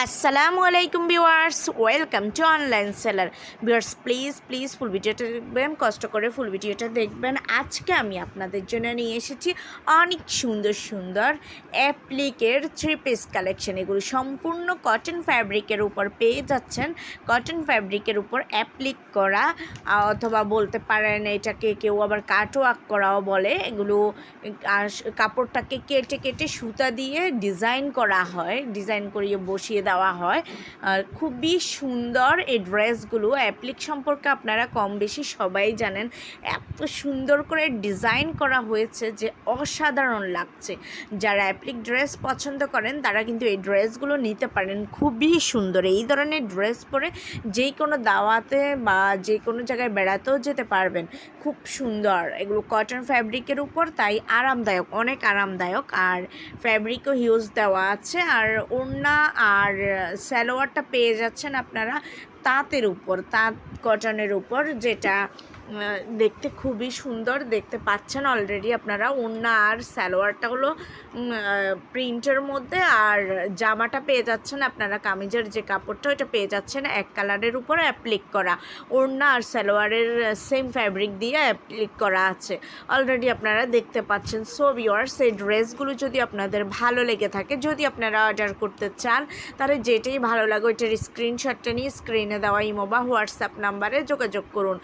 আসসালামু আলাইকুম viewers, welcome to online seller. Viewers, please please full ভিডিওটা দেখবেন, কষ্ট করে ফুল ভিডিওটা দেখবেন। আজকে আমি আপনাদের জন্য নিয়ে এসেছি অনেক সুন্দর সুন্দর অ্যাপ্লিকের থ্রি পিস কালেকশন। এগুলো সম্পূর্ণ কটন ফ্যাব্রিকের উপর পেয়ে যাচ্ছেন। কটন ফ্যাব্রিকের উপর অ্যাপ্লিক করা, অথবা বলতে পারেন এটাকে কেউ আবার কাটওয়ার্ক করাও বলে। এগুলো কাপড়টাকে কেটে কেটে সুতা দিয়ে ডিজাইন করা হয়। ডিজাইন করিয়ে বসিয়ে দেওয়া হয়। আর খুবই সুন্দর এই ড্রেসগুলো। অ্যাপ্লিক সম্পর্কে আপনারা কম বেশি সবাই জানেন, এত সুন্দর করে ডিজাইন করা হয়েছে যে অসাধারণ লাগছে। যারা অ্যাপ্লিক ড্রেস পছন্দ করেন, তারা কিন্তু এই ড্রেসগুলো নিতে পারেন। খুবই সুন্দর। এই ধরনের ড্রেস পরে যে কোনো দাওয়াতে বা যে কোনো জায়গায় বেড়াতেও যেতে পারবেন। খুব সুন্দর। এগুলো কটন ফ্যাব্রিকের উপর, তাই আরামদায়ক, অনেক আরামদায়ক। আর ফ্যাব্রিকও হিউজ দেওয়া আছে। আর ওড়না আর স্যালোয়ারটা পেয়ে যাচ্ছেন আপনারা তাঁতের উপর তাঁত কটনের উপর যেটা দেখতে খুবই সুন্দর, দেখতে পাচ্ছেন অলরেডি আপনারা। ওড়না আর সালোয়ারটা হলো প্রিন্টের মধ্যে, আর জামাটা পেয়ে যাচ্ছেন আপনারা, কামিজের যে কাপড়টা ওটা পেয়ে যাচ্ছেন এক কালারের উপর অ্যাপ্লিক করা। ওড়না আর সালোয়ারের সেম ফ্যাব্রিক দিয়ে অ্যাপ্লিক করা আছে। অলরেডি আপনারা দেখতে পাচ্ছেন সো ভিওয়ার্স এই ড্রেসগুলো যদি আপনাদের ভালো লেগে থাকে, যদি আপনারা অর্ডার করতে চান, তাহলে যেটাই ভালো লাগে, ওইটার স্ক্রিনশটটা নিয়ে স্ক্রিনে দেওয়া ইমো বা হোয়াটসঅ্যাপ নাম্বারে যোগাযোগ করুন।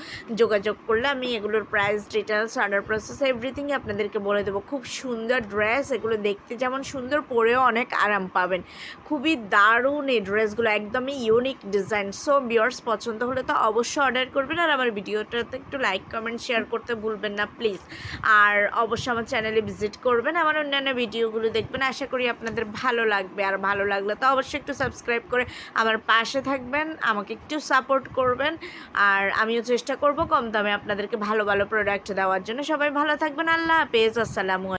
যোগাযোগ করলে আমি এগুলোর price details order process everything আপনাদেরকে বলে দেবো। খুব সুন্দর ড্রেস এগুলো দেখতে যেমন সুন্দর, পরেও অনেক আরাম পাবেন। খুবই দারুণ এই ড্রেসগুলো একদমই ইউনিক ডিজাইন সো বিয়ার্স পছন্দ হলে তো অবশ্যই অর্ডার করবেন। আর আমার ভিডিওটাতে একটু লাইক কমেন্ট শেয়ার করতে ভুলবেন না প্লিজ আর অবশ্যই আমার চ্যানেলে ভিজিট করবেন, আমার অন্যান্য ভিডিওগুলো দেখবেন। আশা করি আপনাদের ভালো লাগবে। আর ভালো লাগলে তো অবশ্যই একটু সাবস্ক্রাইব করে আমার পাশে থাকবেন, আমাকে একটু সাপোর্ট করবেন। আর আমিও চেষ্টা করব কম দামে আপনাদেরকে ভালো ভালো প্রোডাক্ট দেওয়ার জন্য সবাই ভালো থাকবেন। আল্লাহ হাফেজ। আসসালামু